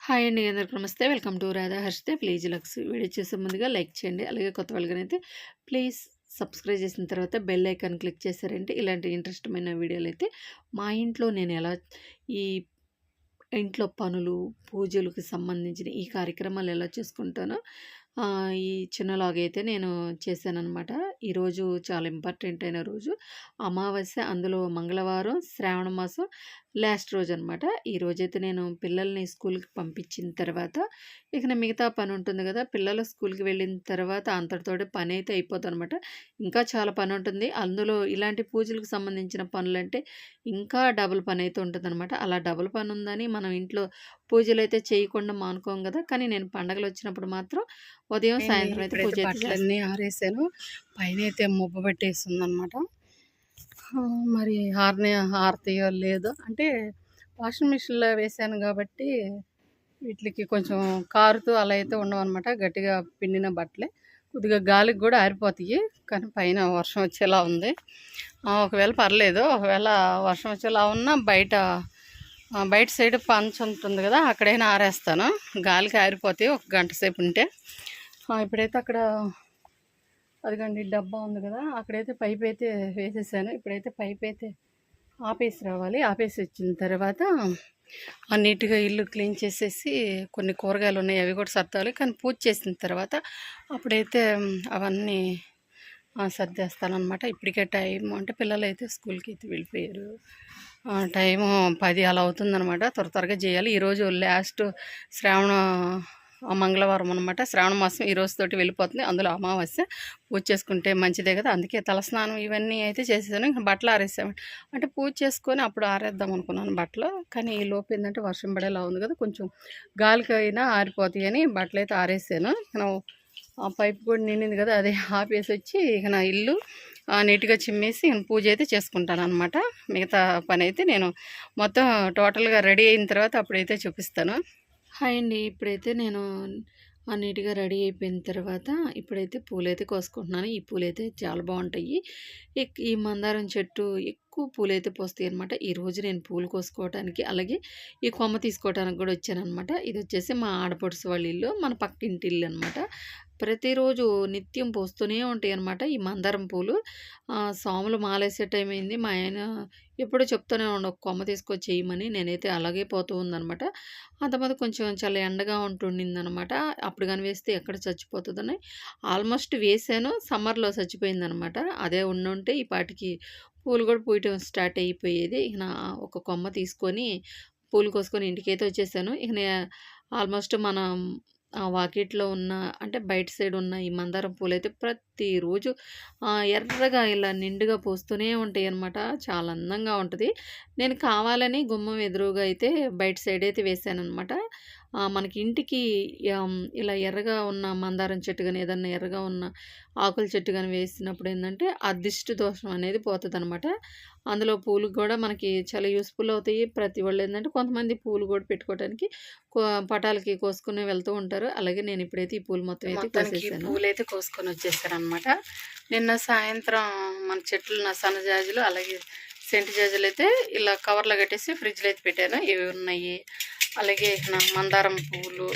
Hi అండి అందరికి నమస్తే. వెల్కమ్ టు రాధా హర్షితే. ప్లీజ్ లక్స్ వీడియో చూసే ముందుగా లైక్ చేయండి. అలాగే కొత్త వాళ్ళకనైతే ప్లీజ్ సబ్స్క్రైబ్ చేసిన తర్వాత బెల్ ఐకాన్ క్లిక్ చేశారంటే ఇలాంటి ఇంట్రెస్టమైన వీడియోలు అయితే మా ఇంట్లో నేను ఎలా ఈ ఇంట్లో పనులు పూజలకు సంబంధించిన ఈ కార్యక్రమాలు ఎలా చేసుకుంటానో ఈ చిన్న లాగ్ అయితే నేను చేశానమాట ఈరోజు చాలా ఇంపార్టెంట్ అయిన రోజు. అమావాస్య అందులో మంగళవారం శ్రావణ మాసం లాస్ట్ రోజు అనమాట ఈ రోజైతే నేను పిల్లల్ని స్కూల్కి పంపించిన తర్వాత ఇక మిగతా పని ఉంటుంది కదా పిల్లలు స్కూల్కి వెళ్ళిన తర్వాత అంతటితోటి పని అయితే అయిపోతుంది అనమాట ఇంకా చాలా పని ఉంటుంది. అందులో ఇలాంటి పూజలకు సంబంధించిన పనులంటే ఇంకా డబుల్ పని అయితే ఉంటుంది అనమాట అలా డబుల్ పని ఉందని మనం ఇంట్లో పూజలు అయితే చేయకుండా మానుకోం కదా కానీ నేను పండగలు వచ్చినప్పుడు మాత్రం ఉదయం సాయంత్రం అయితే పూజ. బట్టలన్నీ ఆరేసాను. పైన అయితే ముబ్బ పెట్టేస్తుంది అనమాట మరి హార్ని హారతీయో లేదో అంటే వాషింగ్ మిషన్లో వేసాను కాబట్టి వీటికి కొంచెం కారుతూ అలా అయితే ఉండవు అనమాట గట్టిగా పిండిన బట్టలే. కొద్దిగా గాలికి కూడా ఆరిపోతాయి కానీ పైన వర్షం వచ్చేలా ఉంది. ఒకవేళ పర్లేదు ఒకవేళ వర్షం వచ్చేలా ఉన్నా బయట బయట సైడ్ పంచ ఉంటుంది కదా అక్కడైనా ఆరేస్తాను. గాలికి ఆరిపోతాయి ఒక గంట సేపు ఉంటే. ఇప్పుడైతే అక్కడ అదిగండి డబ్బా ఉంది కదా అక్కడైతే పైప్ అయితే వేసేసాను. ఇప్పుడైతే పైప్ అయితే ఆపేసి రావాలి. ఆపేసి వచ్చిన తర్వాత ఆ నీట్గా ఇల్లు క్లీన్ చేసేసి కొన్ని కూరగాయలు ఉన్నాయి అవి కూడా సర్దాలి. కానీ పూజ చేసిన తర్వాత అప్పుడైతే అవన్నీ సర్దేస్తానమాట ఇప్పటికే టైం అంటే పిల్లలు అయితే స్కూల్కి అయితే వెళ్ళిపోయారు. టైము పది అలా అవుతుందనమాట త్వర త్వరగా చేయాలి. ఈరోజు లాస్ట్ శ్రావణ మంగళవారం అనమాట శ్రావణ మాసం ఈ రోజుతోటి వెళ్ళిపోతుంది. అందులో అమావాస్య పూజ చేసుకుంటే మంచిదే కదా. అందుకే తలస్నానం ఇవన్నీ అయితే చేసేసాను. ఇంకా బట్టలు ఆరేసాము. అంటే పూజ చేసుకొని అప్పుడు ఆరేద్దాం అనుకున్నాను బట్టలు. కానీ ఈ లోపు ఏంటంటే వర్షం పడేలా ఉంది కదా. కొంచెం గాలికైనా ఆరిపోతాయి అని బట్టలు అయితే ఆరేసాను. ఆ పైప్ కూడా నిండింది కదా. అదే ఆపేసి వచ్చి ఇక నా ఇల్లు నీట్గా చిమ్మేసి పూజ అయితే చేసుకుంటాను అనమాట మిగతా పని అయితే నేను మొత్తం టోటల్గా రెడీ అయిన తర్వాత అప్పుడైతే చూపిస్తాను. హాయ్ అండి ఇప్పుడైతే నేను ఆ నీట్గా రెడీ అయిపోయిన తర్వాత ఇప్పుడైతే పూలైతే కోసుకుంటున్నాను. ఈ పూలైతే చాలా బాగుంటాయి. ఈ మందారం చెట్టు ఎక్కువ పూలైతే పోస్తాయి అనమాట ఈరోజు నేను పూలు కోసుకోవడానికి అలాగే ఈ కొమ్మ తీసుకోవడానికి కూడా వచ్చాను అనమాట ఇది వచ్చేసి మా ఆడపడుసు వాళ్ళ ఇల్లు. మన పక్కింటి ఇల్లు అనమాట ప్రతిరోజు నిత్యం పోస్తూనే ఉంటాయి అనమాట ఈ మందారం పూలు. సోములు సాములు మాలేసే టైం అయింది. మా ఆయన ఎప్పుడూ చెప్తూనే ఉండు ఒక కొమ్మ తీసుకొచ్చి చేయమని నేనైతే అలాగే పోతూ ఉందనమాట అంతమంది కొంచెం చాలా ఎండగా ఉంటుండిందనమాట అప్పుడు కానీ వేస్తే ఎక్కడ చచ్చిపోతుందని. ఆల్మోస్ట్ వేసాను సమ్మర్లో చచ్చిపోయిందనమాట అదే ఉండుంటే ఈ పాటికి పూలు కూడా పూయటం స్టార్ట్ అయిపోయేది. ఇక నా ఒక కొమ్మ తీసుకొని పూలు కోసుకొని ఇంటికైతే వచ్చేసాను. ఇక ఆల్మోస్ట్ మనం ఆ వాకిట్లో ఉన్న అంటే బయట సైడ్ ఉన్న ఈ మందారం పూలు అయితే ప్రతిరోజు ఎర్రగా ఇలా నిండుగా పోస్తూనే ఉంటాయి అనమాట చాలా అందంగా ఉంటుంది. నేను కావాలని గుమ్మం ఎదురుగా అయితే బయట సైడ్ అయితే వేసాను అనమాట మనకి ఇంటికి ఇలా ఎర్రగా ఉన్న మందారం చెట్టు కానీ ఏదన్నా ఎర్రగా ఉన్న ఆకుల చెట్టు కానీ వేసినప్పుడు ఏంటంటే ఆ దిష్టి దోషం అనేది పోతుంది అనమాట అందులో పూలు కూడా మనకి చాలా యూస్ఫుల్ అవుతాయి. ప్రతి వాళ్ళు ఏంటంటే కొంతమంది పూలు కూడా పెట్టుకోవడానికి పటాలకి కోసుకుని వెళ్తూ ఉంటారు. అలాగే నేను ఇప్పుడైతే ఈ పూలు మొత్తం అయితే కోసేసాను. పూలు అయితే కోసుకొని వచ్చేసారనమాట. నిన్న సాయంత్రం మన చెట్లు నా సన్నజాజులు అలాగే సెంటు జాజులు అయితే ఇలా కవర్లో కట్టేసి ఫ్రిడ్జ్లో అయితే పెట్టాను. ఇవి ఉన్నాయి. అలాగే మందారం పువ్వులు.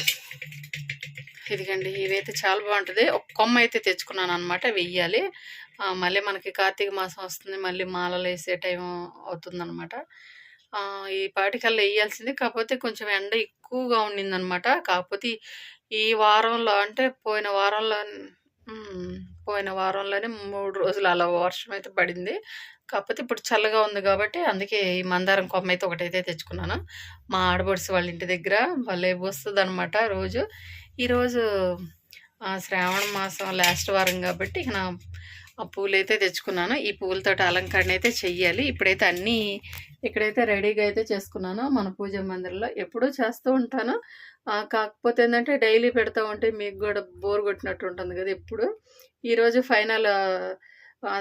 ఇదిగండి ఇవైతే చాలా బాగుంటుంది. ఒక కొమ్మ అయితే తెచ్చుకున్నాను అనమాట వెయ్యాలి. మళ్ళీ మనకి కార్తీక మాసం వస్తుంది మళ్ళీ మాలలు వేసే టైం అవుతుందన్నమాట. ఈ పాటికల్లా వేయాల్సింది కాకపోతే కొంచెం ఎండ ఎక్కువగా ఉండిందనమాట కాకపోతే ఈ వారంలో అంటే పోయిన వారంలో పోయిన వారంలోనే మూడు రోజులు అలా వర్షం అయితే పడింది. కాకపోతే ఇప్పుడు చల్లగా ఉంది కాబట్టి అందుకే ఈ మందారం కొమ్మ అయితే ఒకటైతే తెచ్చుకున్నాను. మా ఆడబడుసు వాళ్ళ ఇంటి దగ్గర వాళ్ళే వస్తుంది అనమాట రోజు. ఈరోజు శ్రావణ మాసం లాస్ట్ వారం కాబట్టి ఇక నా ఆ పూలు అయితే తెచ్చుకున్నాను. ఈ పూలతోటి అలంకరణ అయితే చెయ్యాలి. ఇప్పుడైతే అన్నీ ఇక్కడైతే రెడీగా అయితే చేసుకున్నాను. మన పూజ మందిరంలో ఎప్పుడూ చేస్తూ ఉంటాను. కాకపోతే ఏంటంటే డైలీ పెడతా ఉంటే మీకు కూడా బోర్ కొట్టినట్టు ఉంటుంది కదా ఎప్పుడు. ఈరోజు ఫైనల్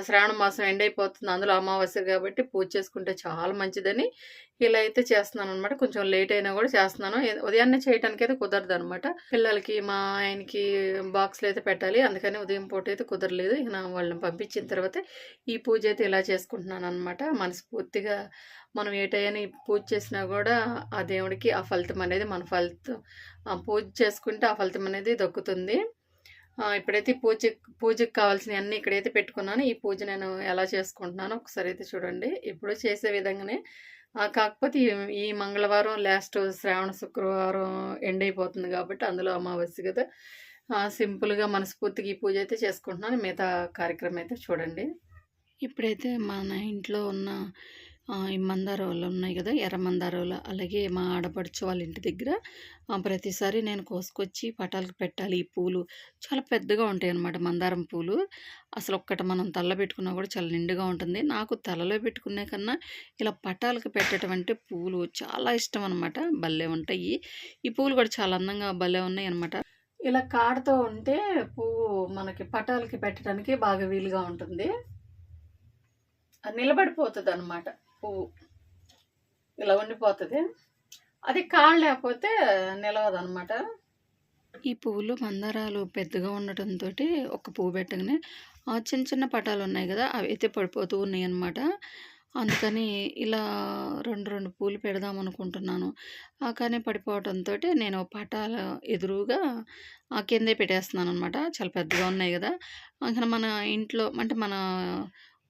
శ్రావణ మాసం ఎండ్ అయిపోతుంది. అందులో అమావాస్య కాబట్టి పూజ చేసుకుంటే చాలా మంచిదని ఇలా అయితే చేస్తున్నాను అనమాట కొంచెం లేట్ అయినా కూడా చేస్తున్నాను. ఉదయాన్నే చేయడానికి అయితే కుదరదు అనమాట పిల్లలకి మా ఆయనకి బాక్స్లు అయితే పెట్టాలి. అందుకని ఉదయం పూట అయితే కుదరలేదు. ఇక నా వాళ్ళని పంపించిన తర్వాత ఈ పూజ అయితే ఇలా చేసుకుంటున్నాను అనమాట మనస్ఫూర్తిగా మనం ఏటైనా పూజ చేసినా కూడా ఆ దేవుడికి ఆ ఫలితం అనేది మన ఫలితం. ఆ పూజ చేసుకుంటే ఆ ఫలితం అనేది దక్కుతుంది. ఇప్పుడైతే పూజ పూజకి కావాల్సినవి అన్నీ ఇక్కడైతే పెట్టుకున్నాను. ఈ పూజ నేను ఎలా చేసుకుంటున్నానో ఒకసారి అయితే చూడండి. ఇప్పుడు చేసే విధంగానే కాకపోతే ఈ- మంగళవారం లాస్ట్ శ్రావణ శుక్రవారం ఎండ్ అయిపోతుంది కాబట్టి అందులో అమావాస్య కదా. సింపుల్గా మనస్ఫూర్తిగా ఈ పూజ అయితే చేసుకుంటున్నాను. మిగతా కార్యక్రమం అయితే చూడండి. ఇప్పుడైతే మన ఇంట్లో ఉన్న ఈ మందారాలు ఉన్నాయి కదా ఎర్ర మందారాలు అలాగే మా ఆడపడుచు వాళ్ళ ఇంటి దగ్గర ప్రతిసారి నేను కోసుకొచ్చి పటాలకు పెట్టాలి ఈ పూలు. చాలా పెద్దగా ఉంటాయి అన్నమాట మందారం పూలు. అసలు ఒక్కటి మనం తలలో పెట్టుకున్నా కూడా చాలా నిండుగా ఉంటుంది. నాకు తలలో పెట్టుకునే కన్నా ఇలా పటాలకు పెట్టడం అంటే పూలు చాలా ఇష్టం అనమాట భలే ఉంటాయి. ఈ పూలు కూడా చాలా అందంగా భలే ఉన్నాయి అనమాట ఇలా కాడతో ఉంటే పువ్వు మనకి పటాలకి పెట్టడానికి బాగా వీలుగా ఉంటుంది. అది నిలబడిపోతుంది అనమాట పువ్వు ఇలా ఉండిపోతుంది. అది కాళ్ళు లేకపోతే నిలవదు అనమాట ఈ పువ్వులు మందారాలు పెద్దగా ఉండటంతో ఒక పువ్వు పెట్టగానే ఆ చిన్న చిన్న పటాలు ఉన్నాయి కదా అవి అయితే పడిపోతూ ఉన్నాయి అనమాట అందుకని ఇలా రెండు రెండు పూలు పెడదాం అనుకుంటున్నాను. ఆ, కానీ పడిపోవడంతో నేను పటాల ఎదురుగా ఆ కిందే పెట్టేస్తున్నాను అనమాట చాలా పెద్దగా ఉన్నాయి కదా. ఇంకా మన ఇంట్లో అంటే మన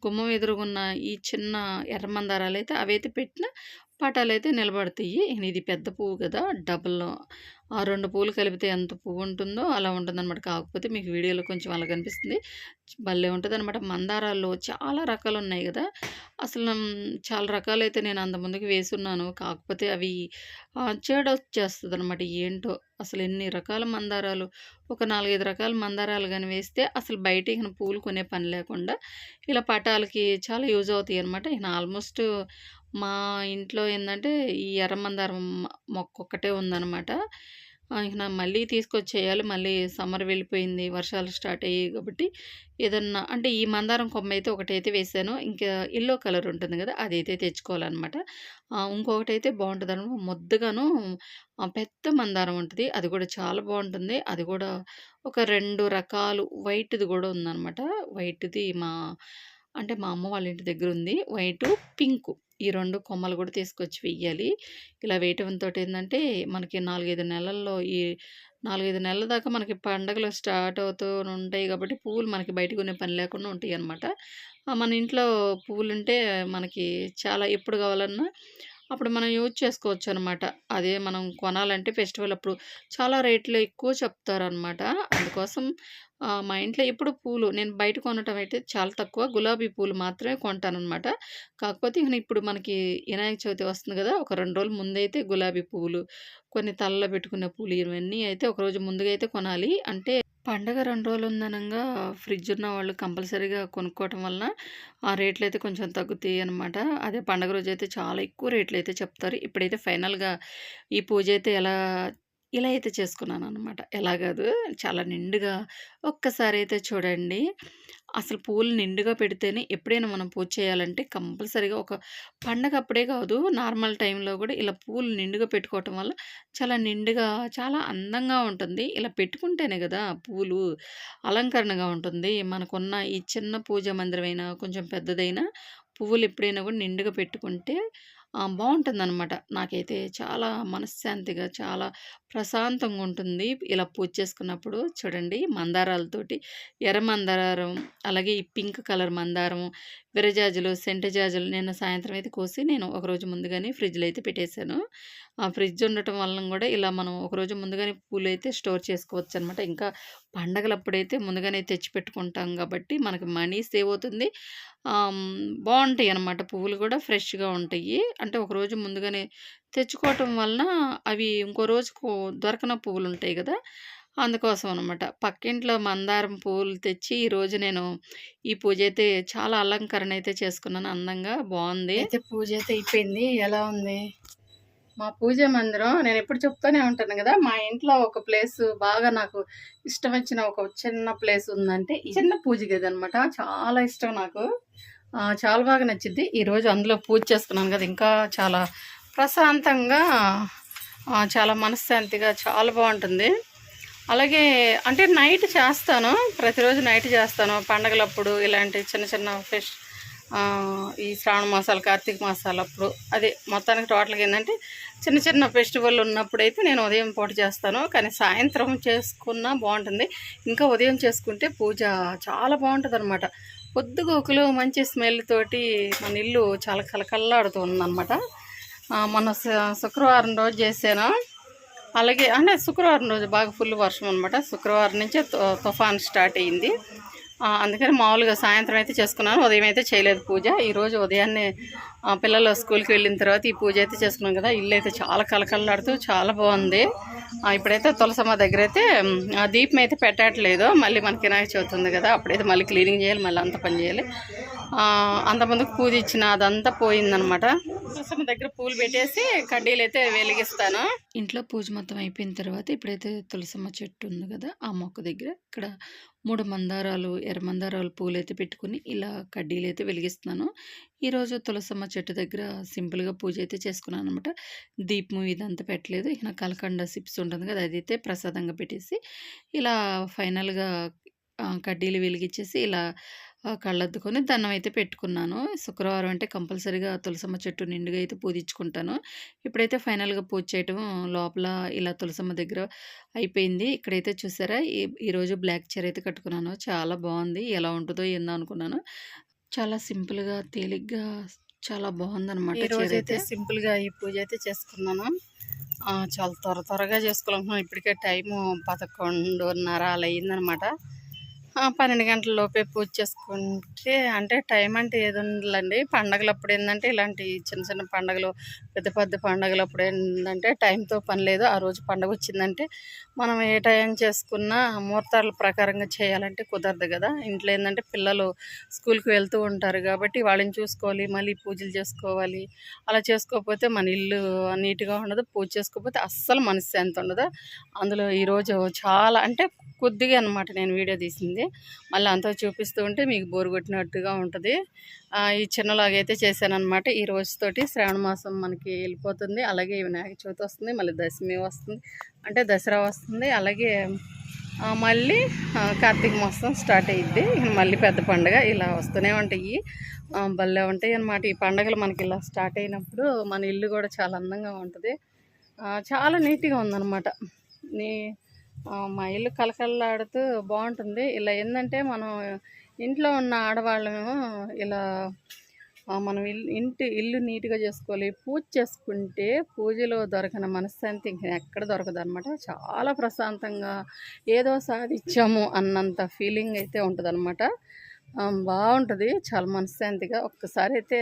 గుమ్మం ఎదురుగున్న ఈ చిన్న ఎర్రమందారాలు అయితే అవైతే పెట్టిన పటాలు అయితే నిలబడతాయి. ఇది పెద్ద పువ్వు కదా డబుల్ ఆ రెండు పూలు కలిపితే ఎంత పువ్వు ఉంటుందో అలా ఉంటుందన్నమాట. కాకపోతే మీకు వీడియోలో కొంచెం అలా కనిపిస్తుంది. భలే ఉంటుంది అనమాట మందారాల్లో చాలా రకాలు ఉన్నాయి కదా. అసలు చాలా రకాలైతే నేను అంత ముందుకు వేసున్నాను. కాకపోతే అవి చేడ వచ్చేస్తుంది అనమాట ఏంటో అసలు ఎన్ని రకాల మందారాలు. ఒక నాలుగైదు రకాల మందారాలు కానీ వేస్తే అసలు బయట ఇక పూలు కొనే పని లేకుండా ఇలా పటాలకి చాలా యూజ్ అవుతాయి అనమాట ఇక ఆల్మోస్ట్ మా ఇంట్లో ఏంటంటే ఈ ఎర్ర మందారం మొక్క ఒక్కటే ఉందన్నమాట. ఇక నా మళ్ళీ తీసుకొచ్చేయాలి. మళ్ళీ సమ్మర్ వెళ్ళిపోయింది. వర్షాలు స్టార్ట్ అయ్యాయి కాబట్టి ఏదన్నా అంటే ఈ మందారం కొమ్మ అయితే ఒకటైతే వేసాను. ఇంకా ఎల్లో కలర్ ఉంటుంది కదా అదైతే తెచ్చుకోవాలన్నమాట. ఇంకొకటి అయితే బాగుంటుంది అనమాట ముద్దగాను పెద్ద మందారం ఉంటుంది. అది కూడా చాలా బాగుంటుంది. అది కూడా ఒక రెండు రకాలు. వైట్ది కూడా ఉందన్నమాట. వైట్ది మా అంటే మా అమ్మ వాళ్ళ ఇంటి దగ్గర ఉంది. White pink. ఈ రెండు కొమ్మలు కూడా తీసుకొచ్చి వెయ్యాలి. ఇలా వేయటంతో ఏంటంటే మనకి నాలుగైదు నెలల్లో ఈ నాలుగైదు నెలల దాకా మనకి పండగలు స్టార్ట్ అవుతూ ఉంటాయి కాబట్టి పువ్వులు మనకి బయట కొనే పని లేకుండా ఉంటాయి అన్నమాట. మన ఇంట్లో పువ్వులు ఉంటే మనకి చాలా ఎప్పుడు కావాలన్నా అప్పుడు మనం యూజ్ చేసుకోవచ్చు అనమాట అదే మనం కొనాలంటే ఫెస్టివల్ అప్పుడు చాలా రేట్లు ఎక్కువ చెప్తారనమాట. అందుకోసం మా ఇంట్లో ఇప్పుడు పూలు నేను బయట కొనటం అయితే చాలా తక్కువ. గులాబీ పూలు మాత్రమే కొంటానమాట కాకపోతే ఇప్పుడు మనకి వినాయక చవితి వస్తుంది కదా ఒక రెండు రోజులు ముందైతే గులాబీ పువ్వులు కొన్ని తలలో పెట్టుకునే పూలు ఇవన్నీ అయితే ఒక రోజు ముందుగా అయితే కొనాలి. అంటే పండగ రెండు రోజులు ఉందనంగా ఫ్రిడ్జ్ ఉన్న వాళ్ళు కంపల్సరీగా కొనుక్కోవటం వలన ఆ రేట్లు అయితే కొంచెం తగ్గుతాయి అనమాట అదే పండగ రోజు అయితే చాలా ఎక్కువ రేట్లు అయితే చెప్తారు. ఇప్పుడైతే ఫైనల్గా ఈ పూజ అయితే ఎలా ఇలా అయితే చేసుకున్నాను అనమాట ఎలా కాదు చాలా నిండుగా ఒక్కసారి అయితే చూడండి. అసలు పూలు నిండుగా పెడితేనే ఎప్పుడైనా మనం పూజ చేయాలంటే కంపల్సరీగా ఒక పండగ అప్పుడే కాదు నార్మల్ టైంలో కూడా ఇలా పూలు నిండుగా పెట్టుకోవటం వల్ల చాలా నిండుగా చాలా అందంగా ఉంటుంది. ఇలా పెట్టుకుంటేనే కదా పూలు అలంకరణగా ఉంటుంది. మనకున్న ఈ చిన్న పూజ మందిరమైనా కొంచెం పెద్దదైనా పువ్వులు ఎప్పుడైనా కూడా నిండుగా పెట్టుకుంటే బాగుంటుంది అనమాట నాకైతే చాలా మనశ్శాంతిగా చాలా ప్రశాంతంగా ఉంటుంది. ఇలా పూజ చేసుకున్నప్పుడు చూడండి మందారాలతోటి ఎర్ర మందారం అలాగే ఈ పింక్ కలర్ మందారం విరజాజులు సెంటజాజులు నిన్న సాయంత్రం అయితే కోసి నేను ఒకరోజు ముందుగానే ఫ్రిడ్జ్లో అయితే పెట్టేశాను. ఆ ఫ్రిడ్జ్ ఉండటం వలన కూడా ఇలా మనం ఒకరోజు ముందుగానే పూలు అయితే స్టోర్ చేసుకోవచ్చు అనమాట ఇంకా పండగలప్పుడైతే ముందుగానే తెచ్చి పెట్టుకుంటాం కాబట్టి మనకి మనీ సేవ్ అవుతుంది. బాగుంటాయి అన్నమాట. పువ్వులు కూడా ఫ్రెష్గా ఉంటాయి. అంటే ఒకరోజు ముందుగానే తెచ్చుకోవటం వలన అవి ఇంకో రోజుకు దొరకన పువ్వులు ఉంటాయి కదా! అందుకోసం అనమాట పక్కింట్లో మందారం పువ్వులు తెచ్చి ఈరోజు నేను ఈ పూజ అయితే చాలా అలంకరణ అయితే చేసుకున్నాను అందంగా. బాగుంది. అయితే పూజ అయితే అయిపోయింది. ఎలా ఉంది? మా పూజ మందిరం నేను ఎప్పుడు చెప్తూనే ఉంటాను కదా మా ఇంట్లో ఒక ప్లేస్ బాగా నాకు ఇష్టం వచ్చిన ఒక చిన్న ప్లేస్ ఉందంటే ఈ చిన్న పూజ గది అనమాట చాలా ఇష్టం నాకు. చాలా బాగా నచ్చింది ఈరోజు అందులో పూజ చేసుకున్నాను కదా ఇంకా చాలా ప్రశాంతంగా చాలా మనశ్శాంతిగా చాలా బాగుంటుంది. అలాగే అంటే నైట్ చేస్తాను ప్రతిరోజు నైట్ చేస్తాను. పండగలప్పుడు ఇలాంటి చిన్న చిన్న ఫెస్ట్ ఈ శ్రావణ మాసాలు కార్తీక మాసాలు అప్పుడు. అదే మొత్తానికి టోటల్గా ఏంటంటే చిన్న చిన్న ఫెస్టివల్ ఉన్నప్పుడైతే నేను ఉదయం పూట చేస్తాను. కానీ సాయంత్రం చేసుకున్నా బాగుంటుంది. ఇంకా ఉదయం చేసుకుంటే పూజ చాలా బాగుంటుంది అనమాట పొద్దుగోకులు మంచి స్మెల్ తోటి మన ఇల్లు చాలా కలకల్లాడుతూ ఉందన్నమాట. మొన్న శుక్రవారం రోజు చేశాను. అలాగే అంటే శుక్రవారం రోజు బాగా ఫుల్ వర్షం అనమాట శుక్రవారం నుంచే తుఫాన్ స్టార్ట్ అయ్యింది. అందుకని మామూలుగా సాయంత్రం అయితే చేసుకున్నాను ఉదయం అయితే చేయలేదు పూజ. ఈరోజు ఉదయాన్నే పిల్లలు స్కూల్కి వెళ్ళిన తర్వాత ఈ పూజ అయితే చేసుకున్నాం కదా. ఇల్లు అయితే చాలా కలకలలాడుతూ చాలా బాగుంది. ఇప్పుడైతే తులసమ్మ దగ్గర అయితే ఆ దీపం అయితే పెట్టట్లేదు. మళ్ళీ మనకి వినాయక చవితి ఉంది కదా అప్పుడైతే మళ్ళీ క్లీనింగ్ చేయాలి మళ్ళీ అంత పని చేయాలి. అంతమందికి పూజ ఇచ్చిన అదంతా పోయిందనమాట. తులసమ్మ దగ్గర పూలు పెట్టేసి కడ్డీలు అయితే వెలిగిస్తాను. ఇంట్లో పూజ మొత్తం అయిపోయిన తర్వాత ఇప్పుడైతే తులసమ్మ చెట్టు ఉంది కదా ఆ మొక్క దగ్గర ఇక్కడ మూడు మందారాలు ఎర్ర మందారాలు పూలు అయితే పెట్టుకుని ఇలా కడ్డీలు అయితే వెలిగిస్తున్నాను. ఈరోజు తులసమ్మ చెట్టు దగ్గర సింపుల్గా పూజ అయితే చేసుకున్నాను అనమాట దీపం ఇదంతా పెట్టలేదు. ఇక కలకండ సిప్స్ ఉంటుంది కదా అది అయితే ప్రసాదంగా పెట్టేసి ఇలా ఫైనల్గా కడ్డీలు వెలిగించేసి ఇలా కళ్ళద్దుకొని దండం అయితే పెట్టుకున్నాను. శుక్రవారం అంటే కంపల్సరీగా తులసమ్మ చెట్టు నిండుగా అయితే పూజించుకుంటాను. ఇప్పుడైతే ఫైనల్గా పూజ చేయటం లోపల ఇలా తులసమ్మ దగ్గర అయిపోయింది. ఇక్కడైతే చూసారా ఈ ఈరోజు బ్లాక్ చీర అయితే కట్టుకున్నాను. చాలా బాగుంది. ఎలా ఉంటుందో ఏందో అనుకున్నాను. చాలా సింపుల్గా తేలిగ్గా చాలా రోజు అయితే అయితే సింపుల్గా ఈ పూజ అయితే చేసుకున్నాను. చాలా త్వర త్వరగా చేసుకోవాలనుకున్నాను ఇప్పటికే టైము పదకొండున్నర అలా అయిందనమాట పన్నెండు గంటల లోపే పూజ చేసుకుంటే అంటే టైం అంటే ఏది ఉండదండి పండగలు అప్పుడు ఏంటంటే ఇలాంటి చిన్న చిన్న పండగలు పెద్ద పెద్ద పండగలప్పుడు ఏంటంటే టైంతో పని లేదు. ఆ రోజు పండగ వచ్చిందంటే మనం ఏ టైం చేసుకున్నా ముహూర్తాల ప్రకారంగా చేయాలంటే కుదరదు కదా. ఇంట్లో ఏంటంటే పిల్లలు స్కూల్కి వెళ్తూ ఉంటారు కాబట్టి వాళ్ళని చూసుకోవాలి మళ్ళీ పూజలు చేసుకోవాలి. అలా చేసుకోకపోతే మన ఇల్లు నీట్గా ఉండదు పూజ చేసుకోకపోతే అస్సలు మనశ్శాంతి ఉండదు. అందులో ఈరోజు చాలా అంటే కొద్దిగా అనమాట నేను వీడియో తీసింది. మళ్ళీ అంతా చూపిస్తూ ఉంటే మీకు బోరు కొట్టినట్టుగా ఉంటుంది. ఈ చిన్నలాగైతే చేశానమాట ఈ రోజుతోటి శ్రావణ మాసం మనకి వెళ్ళిపోతుంది. అలాగే వినాయక చవితి వస్తుంది మళ్ళీ దశమి వస్తుంది అంటే దసరా వస్తుంది. అలాగే మళ్ళీ కార్తీక మాసం స్టార్ట్ అయ్యిద్ది మళ్ళీ పెద్ద పండుగ ఇలా వస్తూనే ఉంటాయి. భలే ఉంటాయి అన్నమాట. ఈ పండుగలు మనకి ఇలా స్టార్ట్ అయినప్పుడు మన ఇల్లు కూడా చాలా అందంగా ఉంటుంది. చాలా నీట్గా ఉందన్నమాట. నీ మా ఇల్లు కలకల్లాడుతూ బాగుంటుంది. ఇలా ఏంటంటే మనం ఇంట్లో ఉన్న ఆడవాళ్ళము ఇలా మనం ఇల్లు ఇంటి ఇల్లు నీట్గా చేసుకోవాలి పూజ చేసుకుంటే పూజలో దొరకని మనశ్శాంతి ఇంక ఎక్కడ దొరకదు అనమాట చాలా ప్రశాంతంగా ఏదో సాధించాము అన్నంత ఫీలింగ్ అయితే ఉంటుందనమాట బాగుంటుంది. చాలా మనశ్శాంతిగా ఒక్కసారి అయితే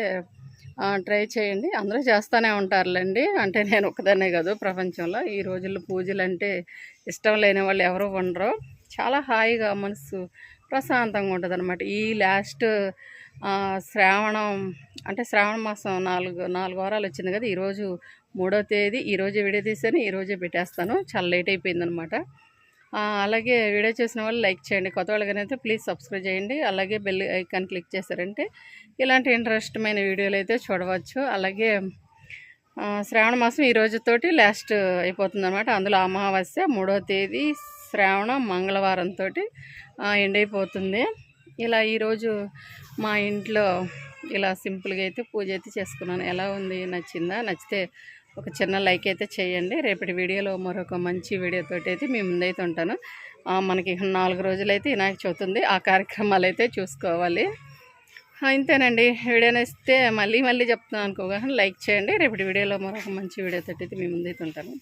ట్రై చేయండి. అందరూ చేస్తూనే ఉంటారులేండి. అంటే నేను ఒక్కదాన్నే కాదు ప్రపంచంలో. ఈ రోజుల్లో పూజలు అంటే ఇష్టం లేని వాళ్ళు ఎవరు ఉండరు. చాలా హాయిగా మనసు ప్రశాంతంగా ఉంటుంది అనమాట ఈ లాస్ట్ శ్రావణం అంటే శ్రావణ మాసం నాలుగు నాలుగు వారాలు వచ్చింది కదా ఈరోజు మూడో తేదీ. ఈరోజు వీడియో ఈరోజే పెట్టేస్తాను. చాలా లేట్ అయిపోయిందనమాట అలాగే వీడియో చూసిన వాళ్ళు లైక్ చేయండి. కొత్త వాళ్ళకైతే ప్లీజ్ సబ్స్క్రైబ్ చేయండి. అలాగే బెల్ ఐకాన్ క్లిక్ చేశారంటే ఇలాంటి ఇంట్రెస్టమైన వీడియోలు అయితే చూడవచ్చు. అలాగే శ్రావణ మాసం ఈ రోజుతోటి లాస్ట్ అయిపోతుంది అనమాట అందులో అమావాస్య మూడో తేదీ శ్రావణ మంగళవారంతో ఎండ్ అయిపోతుంది. ఇలా ఈరోజు మా ఇంట్లో ఇలా సింపుల్గా అయితే పూజ అయితే చేసుకున్నాను. ఎలా ఉంది? నచ్చిందా? నచ్చితే ఒక చిన్న లైక్ అయితే చేయండి. రేపటి వీడియోలో మరొక మంచి వీడియోతో అయితే మీ ముందైతే ఉంటాను. మనకి నాలుగు రోజులైతే వినాయక చవితి ఉంది. ఆ కార్యక్రమాలు అయితే చూసుకోవాలి ఇంతేనండి. వీడియో ఇస్తే మళ్ళీ మళ్ళీ చెప్తున్నాను అనుకోగా లైక్ చేయండి. రేపటి వీడియోలో మరొక మంచి వీడియోతో అయితే మీ ముందైతే ఉంటాను.